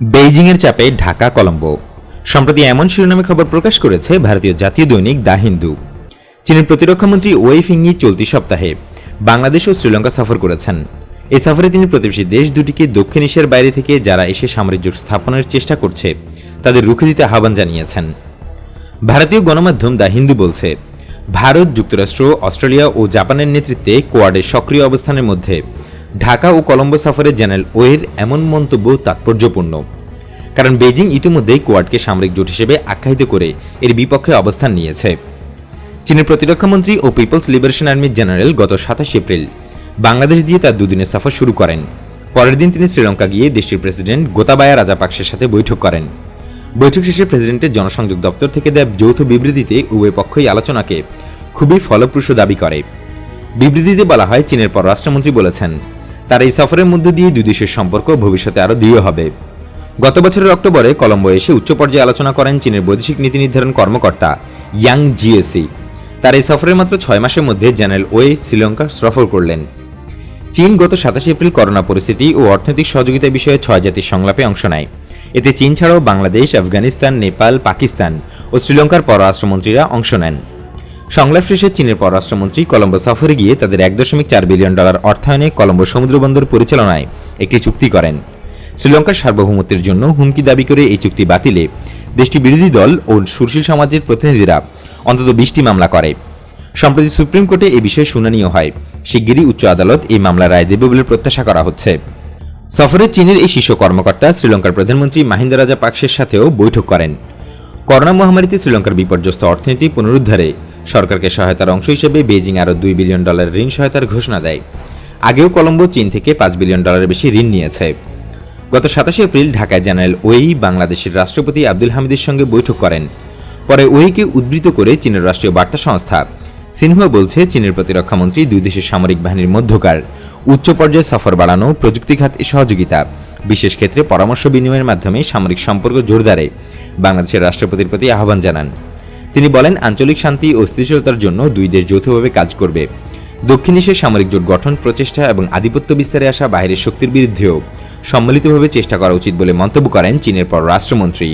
বেইজিংয়ের চাপে ঢাকা কলম্বো। সম্প্রতি এমন শিরোনামে খবর প্রকাশ করেছে ভারতীয় জাতীয় দৈনিক দা হিন্দু। চীনের প্রতিরক্ষামন্ত্রী ওয়েই ফিংই চলতি সপ্তাহে বাংলাদেশ ও শ্রীলঙ্কা সফর করেছেন। এই সফরে তিনি প্রতিবেশী দেশ দুটিকে দক্ষিণ এশিয়ার বাইরে থেকে যারা এসে সামরিক স্থাপনের চেষ্টা করছে, তাদের রুখে দিতে আহ্বান জানিয়েছেন। ভারতীয় গণমাধ্যম দ্য হিন্দু বলছে, ভারত, যুক্তরাষ্ট্র, অস্ট্রেলিয়া ও জাপানের নেতৃত্বে কোয়াডের সক্রিয় অবস্থানের মধ্যে ঢাকা ও কলম্বো সফরে জেনারেল ওয়ের এমন মন্তব্য তাৎপর্যপূর্ণ। কারণ বেজিং ইতিমধ্যেই কোয়াডকে সামরিক জোট হিসেবে আখ্যায়িত করে এর বিপক্ষে অবস্থান নিয়েছে। চীনের প্রতিরক্ষামন্ত্রী ও পিপলস লিবারেশন আর্মির জেনারেল গত সাতাশ এপ্রিল বাংলাদেশ দিয়ে তার দুদিনের সফর শুরু করেন। পরের দিন তিনি শ্রীলঙ্কা গিয়ে দেশটির প্রেসিডেন্ট গোতাবায়া রাজাপাকসের সাথে বৈঠক করেন। বৈঠক শেষে প্রেসিডেন্টের জনসংযোগ দপ্তর থেকে দেয়া যৌথ বিবৃতিতে উভয় পক্ষই আলোচনাকে খুবই ফলপ্রসূ দাবি করে। বিবৃতিতে বলা হয়, চীনের পররাষ্ট্রমন্ত্রী বলেছেন তার এই সফরের মধ্য দিয়ে দুই দেশের সম্পর্ক ভবিষ্যতে আরও দৃঢ় হবে। গত বছরের অক্টোবরে কলম্বো এসে উচ্চ পর্যায়ে আলোচনা করেন চীনের বৈদেশিক নীতি নির্ধারণ কর্মকর্তা ইয়াং জিএসি তার এই সফরের মাত্র ছয় মাসের মধ্যে জেনারেল ওয়ে শ্রীলঙ্কা সফর করলেন। চীন গত সাতাশে এপ্রিল করোনা পরিস্থিতি ও অর্থনৈতিক সহযোগিতা বিষয়ে ছয় জাতির সংলাপে অংশ নেয়। এতে চীন ছাড়াও বাংলাদেশ, আফগানিস্তান, নেপাল, পাকিস্তান ও শ্রীলঙ্কার পররাষ্ট্রমন্ত্রীরা অংশ নেন। সংলাপ শেষে চীনের পররাষ্ট্রমন্ত্রী কলম্বো সফরে গিয়ে তাদের এক দশমিক চার বিলিয়ন ডলার অর্থায়নে কলম্বো সমুদ্রবন্দর পরিচালনায় একটি চুক্তি করেন। শ্রীলঙ্কার সার্বভৌমত্বের জন্য হুমকি দাবি করে এই চুক্তি বাতিলে দেশটি বিরোধী দল ও সুশীল সমাজের প্রতিনিধিরা অন্তত বিশটি মামলা করে। সম্প্রতি সুপ্রিম কোর্টে এ বিষয়ে শুনানিও হয়। শিগগিরই উচ্চ আদালত এই মামলা রায় দেবে বলে প্রত্যাশা করা হচ্ছে। সফরে চীনের এই শীর্ষ কর্মকর্তা শ্রীলঙ্কার প্রধানমন্ত্রী মাহিন্দা রাজা পাকসের সাথেও বৈঠক করেন। করোনা মহামারীতে শ্রীলঙ্কার বিপর্যস্ত অর্থনীতি পুনরুদ্ধারে সরকারকে সহায়তার অংশ হিসেবে বেজিং আরও দুই বিলিয়ন ডলারের ঋণ সহায়তার ঘোষণা দেয়। আগেও কলম্বো চীন থেকে পাঁচ বিলিয়ন ডলারের বেশি ঋণ নিয়েছে। গত সাতাশে এপ্রিল ঢাকায় জেনারেল ওই বাংলাদেশের রাষ্ট্রপতি আব্দুল হামিদের সঙ্গে বৈঠক করেন। পরে ওইকে উদ্ধৃত করে চীনের রাষ্ট্রীয় বার্তা সংস্থা সিনহুয়া বলছে, চীনের প্রতিরক্ষামন্ত্রী দুই দেশের সামরিক বাহিনীর মধ্যকার উচ্চ পর্যায়ে সফর বাড়ানো প্রযুক্তিখাত সহযোগিতা, বিশেষ ক্ষেত্রে পরামর্শ বিনিময়ের মাধ্যমে সামরিক সম্পর্ক জোরদারে, বাংলাদেশের রাষ্ট্রপতির প্রতি আহ্বান জানান। তিনি বলেন, আঞ্চলিক শান্তি ও স্থিতিশীলতার জন্য দুই দেশ যৌথভাবে কাজ করবে। দক্ষিণ এশিয়ার সামরিক জোট গঠন, প্রচেষ্টা এবং আধিপত্য বিস্তারে আসা বাইরের শক্তির বিরুদ্ধেও সম্মিলিতভাবে চেষ্টা করা উচিত বলে মন্তব্য করেন চীনের পররাষ্ট্রমন্ত্রী।